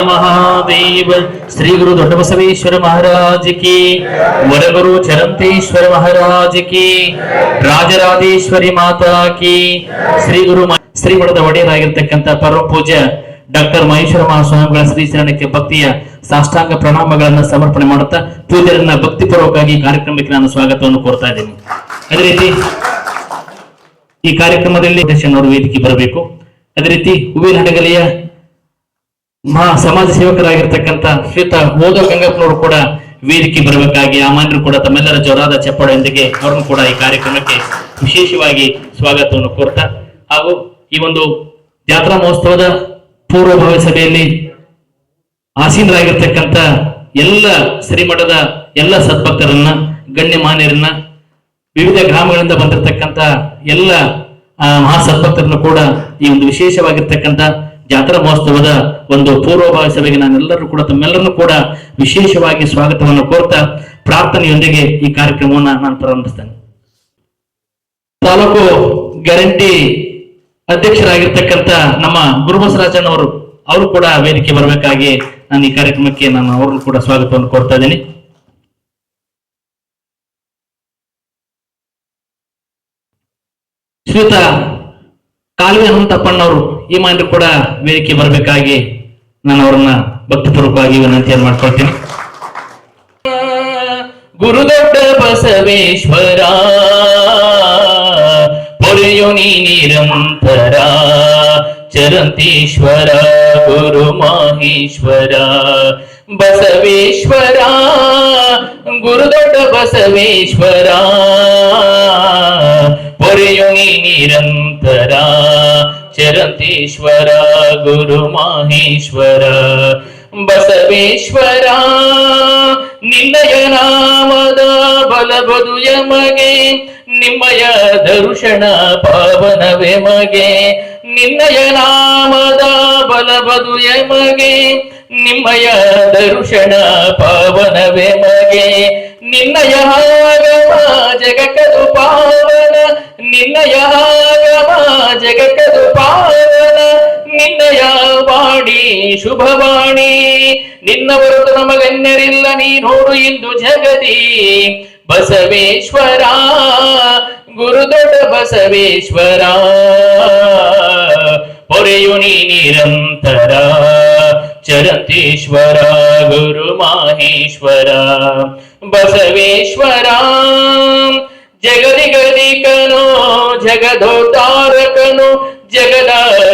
ಮಹಾದೇವ. ಶ್ರೀ ಗುರು ದೊಡ್ಡ ದೊಡ್ಡಬಸವೇಶ್ವರ ಮಹಾರಾಜ ಕಿ. ವರಗುರು ಚರಂತೇಶ್ವರ ಮಹಾರಾಜ ಕಿ. ರಾಜರಾಜೇಶ್ವರಿ ಮಾತಾ ಕಿ. ಶ್ರೀ ಗುರು ಶ್ರೀ ಶ್ರೀಮಠದ ಒಡೆಯರಾಗಿರ್ತಕ್ಕಂಥ ಪರಮ ಪೂಜ್ಯ ಡಾಕ್ಟರ್ ಮಹೇಶ್ವರ ಮಹಾಸ್ವಾಮಿಗಳ ಶ್ರೀ ಚರಣಕ್ಕೆ ಭಕ್ತಿಯ ಸಾಷ್ಟಾಂಗ ಪ್ರಣಾಮಗಳನ್ನು ಸಮರ್ಪಣೆ ಮಾಡುತ್ತಾ ಪೂಜ್ಯರನ್ನ ಭಕ್ತಿಪೂರ್ವಕವಾಗಿ ಕಾರ್ಯಕ್ರಮಕ್ಕೆ ನಾನು ಸ್ವಾಗತವನ್ನು ಕೋರ್ತಾ ಇದ್ದೀನಿ. ಅದೇ ರೀತಿ ಈ ಕಾರ್ಯಕ್ರಮದಲ್ಲಿ ಅವರು ವೇದಿಕೆ ಬರಬೇಕು. ಅದೇ ರೀತಿ ಹೂವಿನ ಹಡಗಲಿಯ ಮಹಾ ಸಮಾಜ ಸೇವಕರಾಗಿರ್ತಕ್ಕಂಥ ಶ್ರೀತ ಓದೋ ಗಂಗಪ್ಪನವರು ಕೂಡ ವೇದಿಕೆ ಬರಬೇಕಾಗಿ ಆ ಮಾನ್ಯರು ಕೂಡ ತಮ್ಮೆಲ್ಲರ ಜೋರಾದ ಚಪ್ಪಾಳೆಯೊಂದಿಗೆ ಅವರನ್ನು ಕೂಡ ಈ ಕಾರ್ಯಕ್ರಮಕ್ಕೆ ವಿಶೇಷವಾಗಿ ಸ್ವಾಗತವನ್ನು ಕೋರ್ತಾ, ಹಾಗೂ ಈ ಒಂದು ಜಾತ್ರಾ ಮಹೋತ್ಸವದ ಪೂರ್ವಭಾವಿ ಸಭೆಯಲ್ಲಿ ಆಸೀನರಾಗಿರ್ತಕ್ಕಂಥ ಎಲ್ಲ ಶ್ರೀಮಠದ ಎಲ್ಲ ಸದ್ಭಕ್ತರನ್ನ ಗಣ್ಯಮಾನ್ಯರನ್ನ ವಿವಿಧ ಗ್ರಾಮಗಳಿಂದ ಬಂದಿರತಕ್ಕಂತ ಎಲ್ಲ ಮಹಾ ಸದ್ಭಕ್ತರನ್ನು ಕೂಡ ಈ ಒಂದು ವಿಶೇಷವಾಗಿರ್ತಕ್ಕಂಥ ಜಾತ್ರಾ ಮಹೋತ್ಸವದ ಒಂದು ಪೂರ್ವಭಾವಿ ಸಭೆಗೆ ನಾನೆಲ್ಲರೂ ಕೂಡ ತಮ್ಮೆಲ್ಲರನ್ನು ಕೂಡ ವಿಶೇಷವಾಗಿ ಸ್ವಾಗತವನ್ನು ಕೋರ್ತಾ ಪ್ರಾರ್ಥನೆಯೊಂದಿಗೆ ಈ ಕಾರ್ಯಕ್ರಮವನ್ನು ನಾನು ಪ್ರಾರಂಭಿಸ್ತೇನೆ. ತಾಲೂಕು ಗ್ಯಾರಂಟಿ ಅಧ್ಯಕ್ಷರಾಗಿರ್ತಕ್ಕಂಥ ನಮ್ಮ ಗುರುಬಸರಾಜನ್ ಅವರು ಕೂಡ ವೇದಿಕೆ ಬರಬೇಕಾಗಿ ನಾನು ಈ ಕಾರ್ಯಕ್ರಮಕ್ಕೆ ನಾನು ಅವ್ರನ್ನು ಕೂಡ ಸ್ವಾಗತವನ್ನು ಕೋರ್ತಾ ಇದ್ದೀನಿ. ಶ್ರೀತ ಕಾಲುವೆ ಹನುಮಂತಪ್ಪಣ್ಣವರು ಈ ಮಾಹಿತಿ ಕೂಡ ವೇದಿಕೆ ಬರಬೇಕಾಗಿ ನಾನು ಅವರನ್ನ ಭಕ್ತಿಪೂರ್ವಕವಾಗಿ ವಿನಂತಿಯನ್ನು ಮಾಡ್ಕೊಳ್ತೀನಿ. ಗುರುದೊಡ್ಡ ಬಸವೇಶ್ವರ, ಪೊರೆಯು ನೀ ನಿರಂತರ, ಚರಂತೀಶ್ವರ, ಗುರು ಮಾಹೇಶ್ವರ. ಬಸವೇಶ್ವರ, ಗುರುದೊಡ್ಡ ಬಸವೇಶ್ವರ, ಪೊರೆಯು ನೀ ನಿರಂತರ ಚರಂತೀಶ್ವರ ಗುರು ಮಾಹೇಶ್ವರ, ಬಸವೇಶ್ವರ, ನಿನ್ನಯ ನಾಮದ ಬಲಬದು ಯಮಗೆ, ನಿಮ್ಮಯ ದರುಷಣ ಪಾವನವೇ ಮಗೆ, ನಿನ್ನಯ ನಾಮದ ಬಲಬದು ಯಮಗೆ, ನಿಮ್ಮಯ ದರುಷಣ ಪಾವನವೇ ಮಗೆ, ನಿನ್ನಯ ಜಗಕದು ಪಾವನ, ನಿನ್ನಯ ಜಗಕದು ಪಾವನ, ನಿನ್ನಯ ವಾಣಿ, ಶುಭವಾಣಿ. ನಿನ್ನ ಹೊರತು ನೀ ನೋಡು ಇಂದು ಜಗದಿ. ಬಸವೇಶ್ವರ ಗುರುದೊಡ ಬಸವೇಶ್ವರ. ಪೊರೆಯು ನೀ ನಿರಂತರ, ಚರಂತೇಶ್ವರ, ಗುರು ಮಾಹೇಶ್ವರ. ಬಸವೇಶ್ವರ ಜಗದಿಗದಿಕನು ಜಗದೋತಾರಕನು ಜಗದ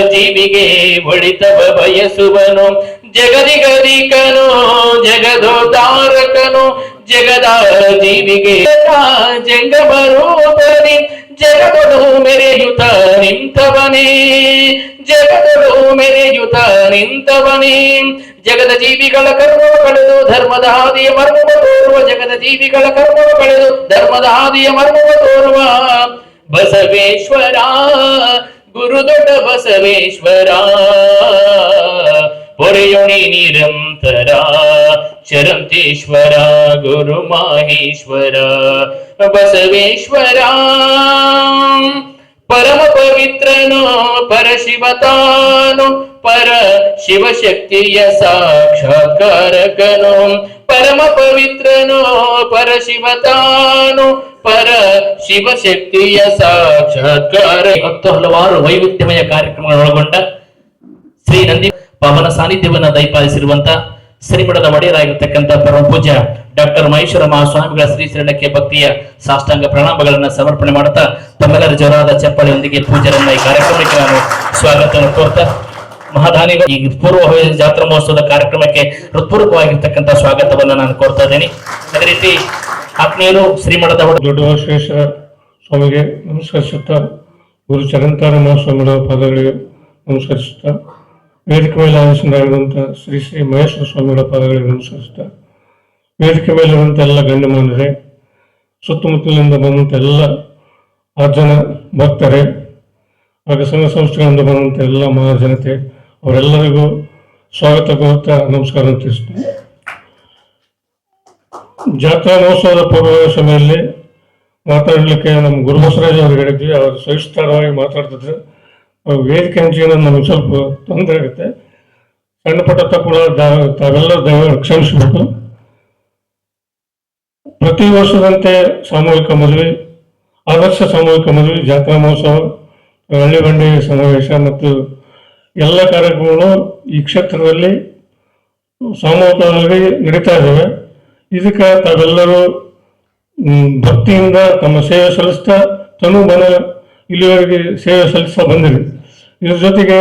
ಜೀವಿಗೆ ಒಳಿತವ ಬಯಸುವನು? ಜಗದಿಗದಿಕನು ಜಗದೋತಾರಕನು ಜಗದ ಜೀವಿಗೆ ರೂಪನಿ ಜಗದೊಳು ಮೆರೆಯುತ ನಿಂತವನೇ? ಜಗದೊಳು ಮೆರೆಯುತ ನಿಂತವನೇ? ಜಗದ ಜೀವಿಗಳ ಕರ್ಮವ ಕಳೆದು ಧರ್ಮದ ಹಾದಿಯ ಮರ್ಮವ ತೋರುವ? ಜಗದ ಜೀವಿಗಳ ಕರ್ಮವ ಕಳೆದು ಧರ್ಮದ ಹಾದಿಯ ಮರ್ಮವ ತೋರುವ? ಬಸವೇಶ್ವರ ಗುರುದೊಡ್ಡ ಬಸವೇಶ್ವರ ಹೊರೆಯೊಣಿ ನಿರಂತರ ಚರಂತೇಶ್ವರ ಗುರು ಮಾಹೇಶ್ವರ ಬಸವೇಶ್ವರ ಪರಮ ಪವಿತ್ರನು ಪರಶಿವತಾನು ಪರ ಶಿವಶಕ್ತಿಯ ಸಾಕ್ಷಾತ್ಕಾರಕನು ಪರಮ ಪವಿತ್ರನು ಪರಶಿವತಾನು ಪರ ಶಿವಶಕ್ತಿಯ ಸಾಕ್ಷಾತ್ಕಾರ. ಹತ್ತು ಹಲವಾರು ವೈವಿಧ್ಯಮಯ ಕಾರ್ಯಕ್ರಮಗಳು ಒಳಗೊಂಡ ಶ್ರೀ ನಂದಿ ಪವನ ಸಾನ್ನಿಧ್ಯವನ್ನ ದಯಪಾಲಿಸಿರುವಂತ ಶ್ರೀಮಠದ ಒಡೆಯರಾಗಿರ್ತಕ್ಕಂಥ ಪರಮ ಪೂಜ್ಯ ಡಾಕ್ಟರ್ ಮಹೇಶ್ವರ ಮಹಾಸ್ವಾಮಿಗಳ ಶ್ರೀ ಶರಣಕ್ಕೆ ಭಕ್ತಿಯ ಸಾಷ್ಟಾಂಗ ಪ್ರಣಾಮಗಳನ್ನ ಸಮರ್ಪಣೆ ಮಾಡುತ್ತಾ, ತಮ್ಮೆಲ್ಲರ ಜೋರಾದ ಚಪ್ಪಲಿಯೊಂದಿಗೆ ಪೂಜರನ್ನ ಈ ಕಾರ್ಯಕ್ರಮಕ್ಕೆ ನಾನು ಸ್ವಾಗತವನ್ನು ಕೋರ್ತಾ ಮಹಾದಾನಿಗಳು ಈ ಪೂರ್ವ ಜಾತ್ರಾ ಮಹೋತ್ಸವದ ಕಾರ್ಯಕ್ರಮಕ್ಕೆ ಹೃತ್ಪೂರ್ವಕವಾಗಿರ್ತಕ್ಕಂಥ ಸ್ವಾಗತವನ್ನ ನಾನು ಕೋರ್ತಾ ಇದ್ದೇನೆ. ಅದೇ ರೀತಿ ಆತ್ಮೀಯರು ಶ್ರೀಮಠದ ದೊಡ್ಡ ಬಸವೇಶ್ವರ ಸ್ವಾಮಿಗೆ ನಮಸ್ಕರಿಸುತ್ತಾ, ಗುರು ಚರಂತಾರ ಮಹೋತ್ಸವದ ಪಾದಗಳಿಗೆ ನಮಸ್ಕರಿಸುತ್ತಾ, ವೇದಿಕೆ ಮೇಲೆ ಆಸೀನರಾಗಿರುವಂಥ ಶ್ರೀ ಶ್ರೀ ಮಹೇಶ್ವರ ಸ್ವಾಮಿಗಳ ಪಾದಗಳಿಗೆ ನಮಸ್ಕರಿಸುತ್ತಾ, ವೇದಿಕೆ ಮೇಲಿರುವಂಥ ಎಲ್ಲ ಗಣ್ಯಮಾನರೇ ಸುತ್ತಮುತ್ತಲಿನಿಂದ ಬಂದಂಥ ಎಲ್ಲ ಆ ಜನ ಭಕ್ತರೇ, ಹಾಗೆ ಸಂಘ ಸಂಸ್ಥೆಗಳಿಂದ ಬಂದಂಥ ಎಲ್ಲ ಮಹಾಜನತೆ ಅವರೆಲ್ಲರಿಗೂ ಸ್ವಾಗತ ಕೋರುತ್ತಾ ನಮಸ್ಕಾರ ತಿಳಿಸ್ತೀನಿ. ಜಾತ್ರಾ ಮಹೋತ್ಸವದ ಪೂರ್ವ ಸಮಯದಲ್ಲಿ ಮಾತಾಡಲಿಕ್ಕೆ ನಮ್ಮ ಗುರು ಬಸವರಾಜ್ ಹೇಳಿದ್ವಿ. ಅವರು ಸವಿಸ್ತಾರವಾಗಿ ಮಾತಾಡ್ತಿದ್ರು. ವೇದಿಕೆ ಹಂಚಿಗೆ ನಮಗೆ ಸ್ವಲ್ಪ ತೊಂದರೆ ಆಗುತ್ತೆ. ಸಣ್ಣ ಪುಟ್ಟ ತಪ್ಪುಗಳ ತಾವೆಲ್ಲ ದಯ ಕ್ಷಮಿಸಬೇಕು ಪ್ರತಿ ವರ್ಷದಂತೆ ಸಾಮೂಹಿಕ ಮದುವೆ, ಆದರ್ಶ ಸಾಮೂಹಿಕ ಮದುವೆ, ಜಾತ್ರಾ ಮಹೋತ್ಸವ, ಹಳ್ಳಿ ಬಂಡಿ ಸಮಾವೇಶ ಮತ್ತು ಎಲ್ಲ ಕಾರ್ಯಕ್ರಮಗಳು ಈ ಕ್ಷೇತ್ರದಲ್ಲಿ ಸಾಮೂಹಿಕವಾಗಿ ನಡೀತಾ ಇದ್ದಾವೆ. ಇದಕ್ಕೆ ತಾವೆಲ್ಲರೂ ಭಕ್ತಿಯಿಂದ ತಮ್ಮ ಸೇವೆ ಸಲ್ಲಿಸ್ತಾ, ತನು ಮನ ಇಲ್ಲಿವರೆಗೆ ಸೇವೆ ಸಲ್ಲಿಸ್ತಾ ಬಂದಿದೆ ಇದ್ರ ಜೊತೆಗೆ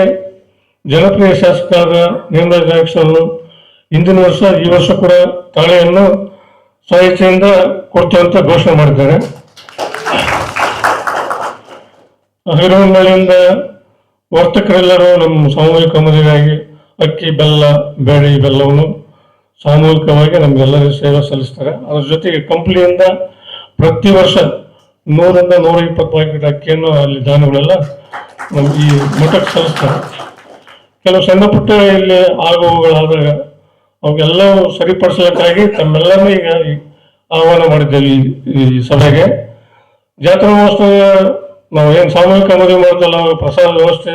ಜನಪ್ರಿಯ ಶಾಸಕರಾದ ನಿರ್ಮಲಾ ನಾಯಕ್ ಸರ್ ಹಿಂದಿನ ವರ್ಷ, ಈ ವರ್ಷ ಕೂಡ ತಾಳೆಯನ್ನು ಸ್ವಇಚ್ಛೆಯಿಂದ ಕೊಡ್ತೇವೆ ಅಂತ ಘೋಷಣೆ ಮಾಡಿದ್ದಾರೆ. ಹರಿವಂಗಳಿಂದ ವರ್ತಕರೆಲ್ಲರೂ ನಮ್ಮ ಸಾಮೂಹಿಕ ಮದುವೆಯಾಗಿ ಅಕ್ಕಿ, ಬೆಲ್ಲ, ಬೇಳೆ ಬೆಲ್ಲವನ್ನು ಸಾಮೂಹಿಕವಾಗಿ ನಮಗೆಲ್ಲರಿಗೂ ಸೇವೆ ಸಲ್ಲಿಸ್ತಾರೆ. ಅದ್ರ ಜೊತೆಗೆ ಕಂಪ್ನಿಯಿಂದ ಪ್ರತಿ ವರ್ಷ ನೂರಿಂದ ನೂರ ಇಪ್ಪತ್ತು ಪ್ಯಾಕೆಟ್ ಅಕ್ಕಿಯನ್ನು ಅಲ್ಲಿ ದಾನಗಳೆಲ್ಲ ನಮ್ಗೆ ಈ ಮಠಕ್ಕೆ ಸಲ್ಲಿಸ್ತಾರೆ. ಕೆಲವು ಸಣ್ಣ ಪುಟ್ಟ ಇಲ್ಲಿ ಆಗುವುಗಳಾದಾಗ ಅವೆಲ್ಲವೂ ಸರಿಪಡಿಸಲಿಕ್ಕಾಗಿ ತಮ್ಮೆಲ್ಲರೂ ಈಗ ಆಹ್ವಾನ ಮಾಡಿದ್ದೇವೆ ಈ ಸಭೆಗೆ. ಜಾತ್ರಾ ಮಹೋತ್ಸವ ನಾವು ಏನು ಸಾಮೂಹಿಕ ಮದುವೆ ಮಾಡ್ತಲ್ಲ, ಅವಾಗ ಪ್ರಸಾದ ವ್ಯವಸ್ಥೆ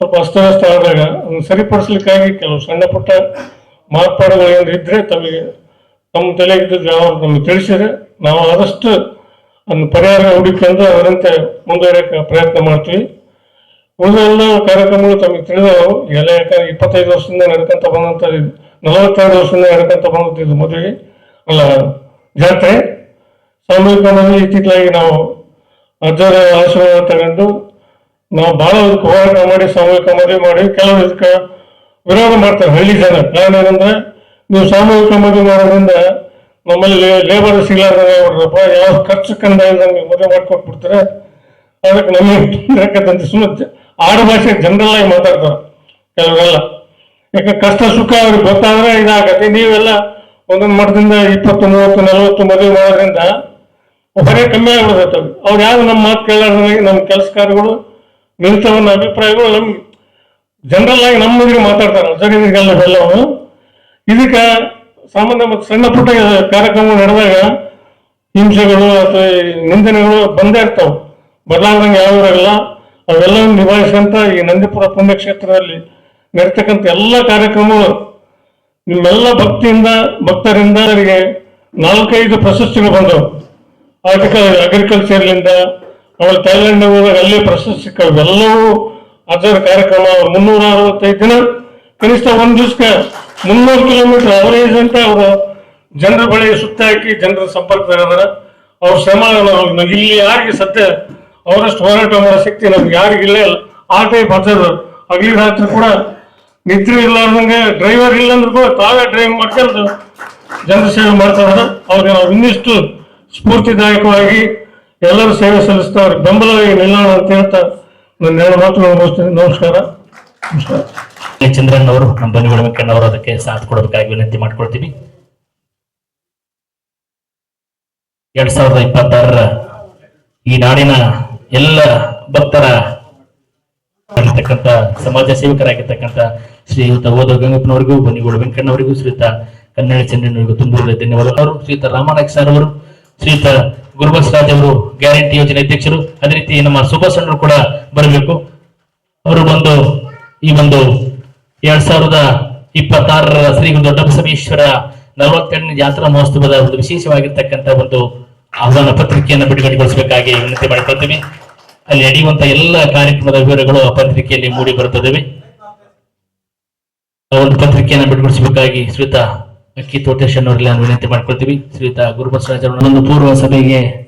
ಸ್ವಲ್ಪ ಅಸ್ತವ್ಯಸ್ತ ಆದಾಗ ಅದನ್ನು ಸರಿಪಡಿಸ್ಲಿಕ್ಕಾಗಿ ಕೆಲವು ಸಣ್ಣ ಪುಟ್ಟ ಮಾರ್ಪಾಡುಗಳು ಏನು ಇದ್ರೆ ತಮಗೆ ತಮ್ಮ ತಲೆಗಿದ್ದು ಯಾವ ನಮಗೆ ತಿಳಿಸಿದ್ರೆ ನಾವು ಆದಷ್ಟು ಅದನ್ನು ಪರಿಹಾರ ಹುಡುಕೊಂಡು ಅದರಂತೆ ಮುಂದುವರಿಯೋಕೆ ಪ್ರಯತ್ನ ಮಾಡ್ತೀವಿ. ಉಳಿದೆಲ್ಲ ಕಾರ್ಯಕ್ರಮಗಳು ತಮಗೆ ತಿಳಿದವು. ಎಲ್ಲ ಯಾಕಂದ್ರೆ ಇಪ್ಪತ್ತೈದು ವರ್ಷದಿಂದ ನಡ್ಕೊಂತ ಬಂದಂಥ ನಲವತ್ತೆರಡು ವರ್ಷದಿಂದ ನಡ್ಕೊಂತ ಬಂದಂಥ ಇದು ಮದುವೆ ಅಲ್ಲ ಜಾತ್ರೆ. ಸಾಮೂಹಿಕ ಮದುವೆ ಇತ್ತಿತ್ತಲಾಗಿ ನಾವು ಅಜ್ಜರ ಆಶೀರ್ವಾದ ತಗೊಂಡು ನಾವು ಬಹಳ ಅದಕ್ಕೆ ಹೋರಾಟ ಮಾಡಿ, ಸಾಮೂಹಿಕ ಮದುವೆ ಮಾಡಿ ಕೆಲವರು ಇದಕ್ಕೆ ವಿರೋಧ ಮಾಡ್ತಾರೆ ಹಳ್ಳಿ ಜನ. ಪ್ಲಾನ್ ಏನಂದ್ರೆ, ನೀವು ಸಾಮೂಹಿಕ ಮದುವೆ ಮಾಡೋದ್ರಿಂದ ನಮ್ಮಲ್ಲಿ ಲೇಬರ್ ಸಿಗ್ಲಾರ್ದಂಗೆ ಆಗ್ಬಿಡ್ರಪ್ಪ ಯಾವ ಖರ್ಚು ಕಂಡ ನಮಗೆ ಮದುವೆ ಮಾಡ್ಕೊಟ್ಬಿಡ್ತಾರೆ. ಅದಕ್ಕೆ ನಮಗೆ ಯಾಕಂತಂದ್ರೆ ಸುಮ್ಮನೆ ಆಡು ಭಾಷೆ ಜನರಲ್ ಆಗಿ ಮಾತಾಡ್ತಾರೆ, ಕೆಲವರೆಲ್ಲ. ಯಾಕೆ ಕಷ್ಟ ಸುಖ ಅವ್ರಿಗೆ ಗೊತ್ತಾದ್ರೆ ಇದಾಗತ್ತೆ. ನೀವೆಲ್ಲ ಒಂದೊಂದು ಮಠದಿಂದ ಇಪ್ಪತ್ತು, ಮೂವತ್ತು, ನಲವತ್ತು ಮದುವೆ ಮಾಡೋದ್ರಿಂದ ಹೊರೆ ಕಮ್ಮಿ ಆಗ್ಬಿಡ್ತವೆ ಅವ್ರು ಯಾರು ನಮ್ಮ ಮಾತು ಕೇಳಾರ್ದಂಗೆ ನಮ್ಮ ಕೆಲಸಕಾರಗಳು ನಿಲ್ತವನ್ನ ಅಭಿಪ್ರಾಯಗಳು ನಮ್ಗೆ ಜನರಲ್ ಆಗಿ ನಮ್ಮ ಮಾತಾಡ್ತಾರೆ ಜನರಿಗೆಲ್ಲ ಎಲ್ಲವೂ ಇದಕ್ಕೆ ಸಾಮಾನ್ಯ ಮತ್ತು ಸಣ್ಣ ಪುಟ್ಟ ಕಾರ್ಯಕ್ರಮ ನಡೆದಾಗ ಹಿಂಸೆಗಳು ಅಥವಾ ನಿಂದನೆಗಳು ಬಂದೇ ಇರ್ತಾವೆ. ಬದಲಾದಂಗೆ ಇರೋಲ್ಲ ಅವೆಲ್ಲವನ್ನು ಈ ನಂದಿಪುರ ಪುಣ್ಯಕ್ಷೇತ್ರದಲ್ಲಿ ನಡೀತಕ್ಕಂಥ ಎಲ್ಲ ಕಾರ್ಯಕ್ರಮಗಳು, ನಿಮ್ಮೆಲ್ಲ ಭಕ್ತಿಯಿಂದ, ಭಕ್ತರಿಂದ ಅವರಿಗೆ ನಾಲ್ಕೈದು ಪ್ರಶಸ್ತಿಗಳು ಬಂದವು. ಆರ್ಟಿಕಲ್ ಅಗ್ರಿಕಲ್ಚರ್ಲಿಂದ ಆಮೇಲೆ ಥೈಲ್ಯಾಂಡ್ ಹೋದಾಗ ಅಲ್ಲೇ ಪ್ರಶಸ್ತಿ ಸಿಕ್ಕವು. ಎಲ್ಲವೂ ಅದರ ಕಾರ್ಯಕ್ರಮ. ಅವ್ರು ಮುನ್ನೂರ ಅರವತ್ತೈದು ದಿನ ಕನಿಷ್ಠ ಒಂದು ದಿವಸಕ್ಕೆ ಮುನ್ನೂರು ಕಿಲೋಮೀಟರ್ ಅವರೇಜ್ ಅಂತ ಅವರು ಜನರ ಬಳಿ ಸುತ್ತ ಹಾಕಿ ಜನರ ಸಂಪರ್ಕದಾಗಿದ್ದಾರೆ ಅವ್ರ ಶ್ರಮ ಇಲ್ಲಿ ಯಾರಿಗೆ ಸತ್ಯ, ಅವರಷ್ಟು ಹೋರಾಟ ಮಾಡೋ ಶಕ್ತಿ ನಮ್ಗೆ ಯಾರಿಗಿಲ್ಲ ಇಲ್ಲ ಆ ಟೈಪ್ ಅದರ ಹಗಲಿ ರಾತ್ರಿ ಕೂಡ ನಿದ್ರೆ ಇಲ್ಲಾರ್ದಂಗೆ ಡ್ರೈವರ್ ಇಲ್ಲ ಅಂದ್ರೆ ಕೂಡ ತಾವೇ ಡ್ರೈವ್ ಮಾಡ್ಕೊಂಡು ಜನರ ಸೇವೆ ಮಾಡ್ತಾ ಇದ್ದಾರೆ ಅವ್ರಿಗೆ ನಾವು ಇನ್ನಿಷ್ಟು ಸ್ಫೂರ್ತಿದಾಯಕವಾಗಿ ಎಲ್ಲರೂ ಸೇವೆ ಸಲ್ಲಿಸ್ತಾ ಅವ್ರಿಗೆ ಬೆಂಬಲವಾಗಿ ನಿಲ್ಲೋಣ ಅಂತ ಹೇಳ್ತಾ ನನ್ನ ಎರಡು ಮಾತುಗಳು ನಮಸ್ಕಾರ. ನಮಸ್ಕಾರ. ಚಂದ್ರನ್ ಅವರು ನಮ್ಮ ಬನ್ನಿಗಳ ವೆಂಕಣ್ಣವರು ಅದಕ್ಕೆ ಸಾಥ್ ಕೊಡಬೇಕಾಗಿ ವಿನಂತಿ ಮಾಡ್ಕೊಳ್ತೀವಿ ಎರಡ್ ಸಾವಿರದ ಇಪ್ಪತ್ತಾರರ ಈ ನಾಡಿನ ಎಲ್ಲ ಭಕ್ತರ ಆಗಿರ್ತಕ್ಕಂಥ ಸಮಾಜ ಸೇವಕರಾಗಿರ್ತಕ್ಕಂಥ ಶ್ರೀಯುತ ಓದ ಗಂಗಪ್ಪನವರಿಗೂ ಬನ್ನಿಗೋಡು ವೆಂಕಣ್ಣವರಿಗೂ ಶ್ರೀಯುತ ಕನ್ನಡ ಚಂದ್ರನವರಿಗೂ ತುಂಬ ಧನ್ಯವಾದ ಅವರು ಶ್ರೀಯುತ ರಾಮನಾಯಕ್ ಸರ್ ಅವರು ಶ್ರೀಯುತ ಗುರುಬಸ್ ರಾಜ್ ಅವರು ಗ್ಯಾರಂಟಿ ಯೋಜನೆ ಅಧ್ಯಕ್ಷರು. ಅದೇ ರೀತಿ ನಮ್ಮ ಸುಭಾಷಣ್ಣರು ಕೂಡ ಬರಬೇಕು. ಅವರು ಬಂದು ಈ ಒಂದು ಎರಡ್ ಸಾವಿರದ ಇಪ್ಪತ್ತಾರರ ಶ್ರೀ ದೊಡ್ಡ ದೊಡ್ಡಬಸವೇಶ್ವರ ನಲವತ್ತೆರಡನೇ ಜಾತ್ರಾ ಮಹೋತ್ಸವದ ಒಂದು ವಿಶೇಷವಾಗಿರ್ತಕ್ಕಂಥ ಒಂದು ಆಹ್ವಾನ ಪತ್ರಿಕೆಯನ್ನು ಬಿಡುಗಡೆಗೊಳಿಸಬೇಕಾಗಿ ವಿನಂತಿ ಮಾಡಿಕೊಳ್ತೀವಿ. ಅಲ್ಲಿ ನಡೆಯುವಂತಹ ಎಲ್ಲ ಕಾರ್ಯಕ್ರಮದ ವಿವರಗಳು ಆ ಪತ್ರಿಕೆಯಲ್ಲಿ ಮೂಡಿ ಬರುತ್ತವೆ ಒಂದು ಪತ್ರಿಕೆಯನ್ನು ಬಿಡುಗಡೆಗೊಳಿಸಬೇಕಾಗಿ ಶ್ರೀಯುತ ಅಕ್ಕಿ ತೋಟೇಶ್ ಅವರಲ್ಲಿ ವಿನಂತಿ ಮಾಡ್ಕೊಳ್ತೀವಿ. ಶ್ರೀಯುತ ಗುರುಬಸವರಾಜ್ ಅವರ ಪೂರ್ವ ಸಭೆಗೆ